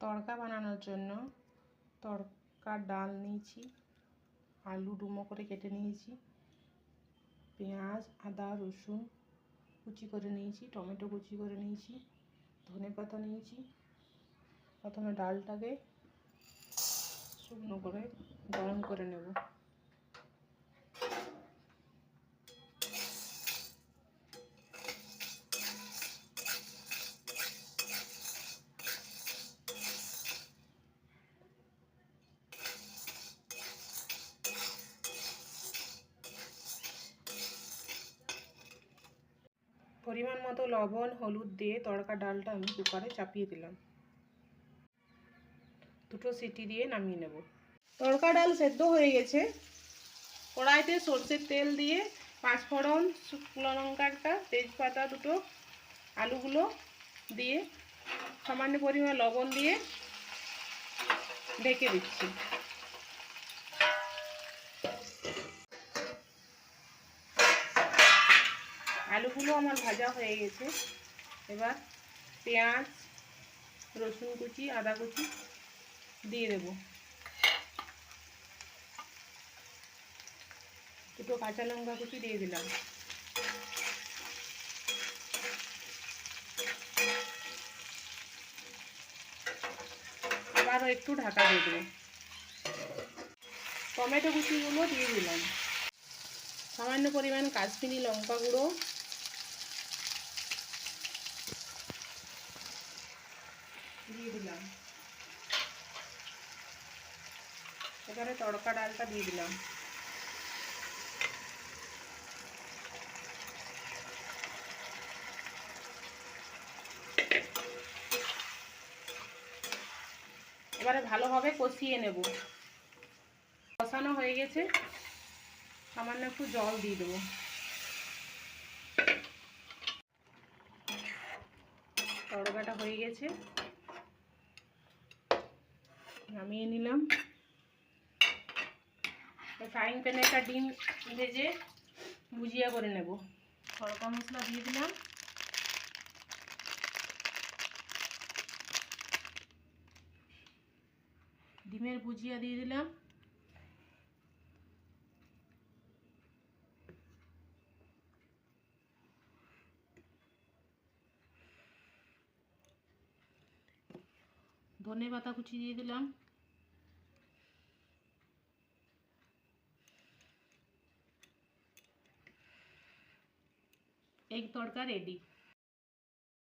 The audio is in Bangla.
তড়কা বানানোর জন্য তড়কার ডাল নিয়েছি, আলু ডুমো করে কেটে নিয়েছি, পেঁয়াজ, আদা, রসুন কুচি করে নিয়েছি, টমেটো কুচি করে নিয়েছি, ধনে পাতা নিয়েছি। প্রথমে ডালটাকে শুকনো করে গরম করে নেব। পরিমাণ মতো লবণ, হলুদ দিয়ে তড়কা ডালটা আমি কুকারে চাপিয়ে দিলাম। দুটো সিটি দিয়ে নামিয়ে নেব। তড়কা ডাল সেদ্ধ হয়ে গেছে। কড়াইতে সর্ষের তেল দিয়ে পাঁচফোড়ন শুকনো লঙ্কা একটা, তেজপাতা দুটো, আলুগুলো দিয়ে সামান্য পরিমাণ লবণ দিয়ে ঢেকে দিচ্ছি। আলুগুলো আমার ভাজা হয়ে গেছে। এবার পেঁয়াজ, রসুন কুচি, আদা কুচি দিয়ে দেবো। দুটো কাঁচা লঙ্কা কুচি দিয়ে দিলাম। আবারও একটু ঢাকা দিয়ে দেবো। টমেটো কুচিগুলো দিয়ে দিলাম। সামান্য পরিমাণ কাশ্মীরি লঙ্কা গুঁড়ো দিয়ে দিলাম। এবারে তড়কা ডালটা দিয়ে দিলাম। এবারে ভালোভাবে কষিয়ে নেব। কষানো হয়ে গেছে। সামান্য একটু জল দিয়ে দেবো। তড়কাটা হয়ে গেছে। নামিয়ে নিলাম। ফ্রাইং প্যানে একটা ডিম ভেজে ভুজিয়া করে নেব। তড়কা মশলা দিয়ে দিলাম। ডিমের ভুজিয়া দিয়ে দিলাম। ধনে পাতা কুচি দিয়ে দিলাম। এগ তড়কা রেডি